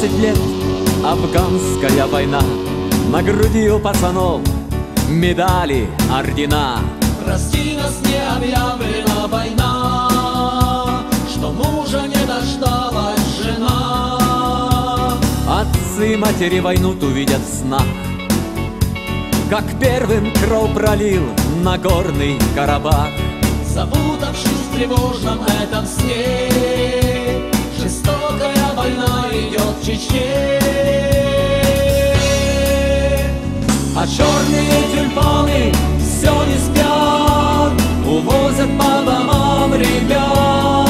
Десять лет, афганская война. На груди у пацанов медали, ордена. Прости нас, не объявлена война, Что мужа не дождалась жена. Отцы и матери войну увидят в снах Как первым кровь пролил Нагорный Карабах. Запутавшись в тревожном этом сне, Жестокая война идет в Чечне. А черные тюльпаны все не спят, Увозят по домам ребят.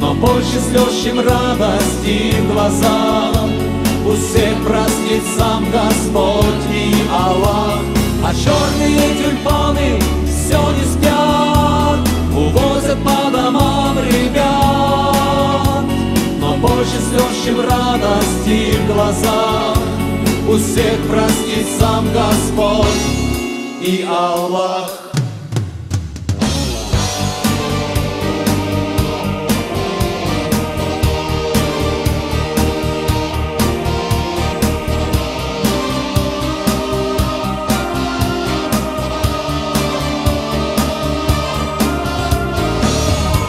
Но позже слезшим радости в глазах У всех простит сам Господь и Аллах. А черные тюльпаны все не спят, слезшим радости в глазах У всех простит сам Господь и Аллах.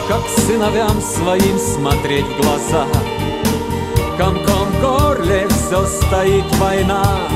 Как сыновьям своим смотреть в глаза Комком горле все стоит война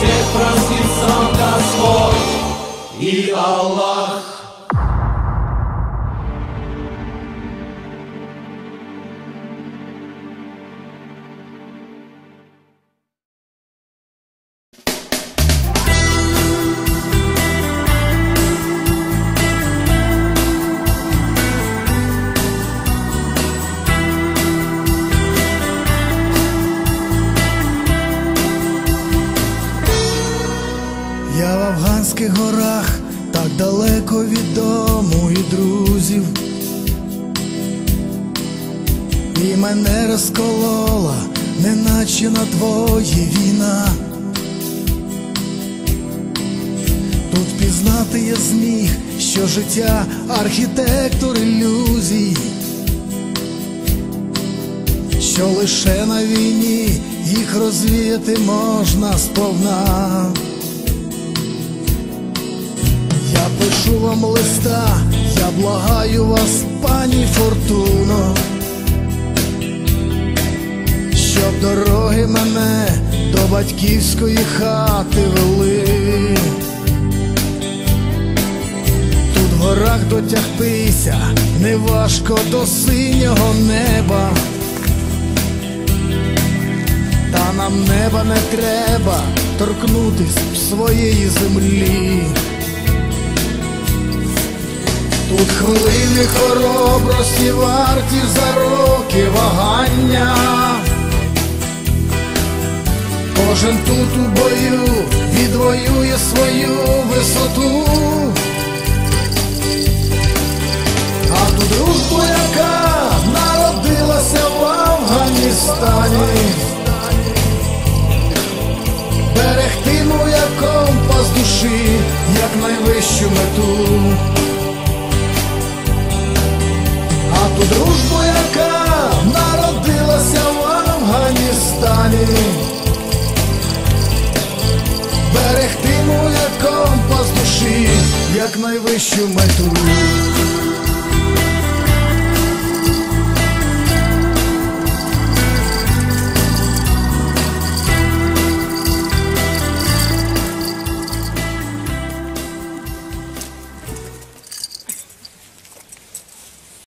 всех простит сам Господь и Аллах. В афганських горах, так далеко від дому і друзів. І мене розколола, неначе на твої війна. Тут пізнати я зміг, що життя архітектор ілюзій, що лише на війні їх розвіяти можна сповна. Пишу вам листа, я благаю вас, пані Фортуно, щоб дороги мене до батьківської хати вели. Тут в горах дотягтися неважко до синього неба. Та нам неба не треба торкнутись своєї землі. Тут хвилини хоробрості варті за роки вагання. Кожен тут у бою відвоює свою висоту. А тут дружба, яка народилася в Афганістані. Берегти душі, як найвищу мету. Ту дружбу, яка народилася в Афганістані, берегти моя компас душі, як найвищу мету.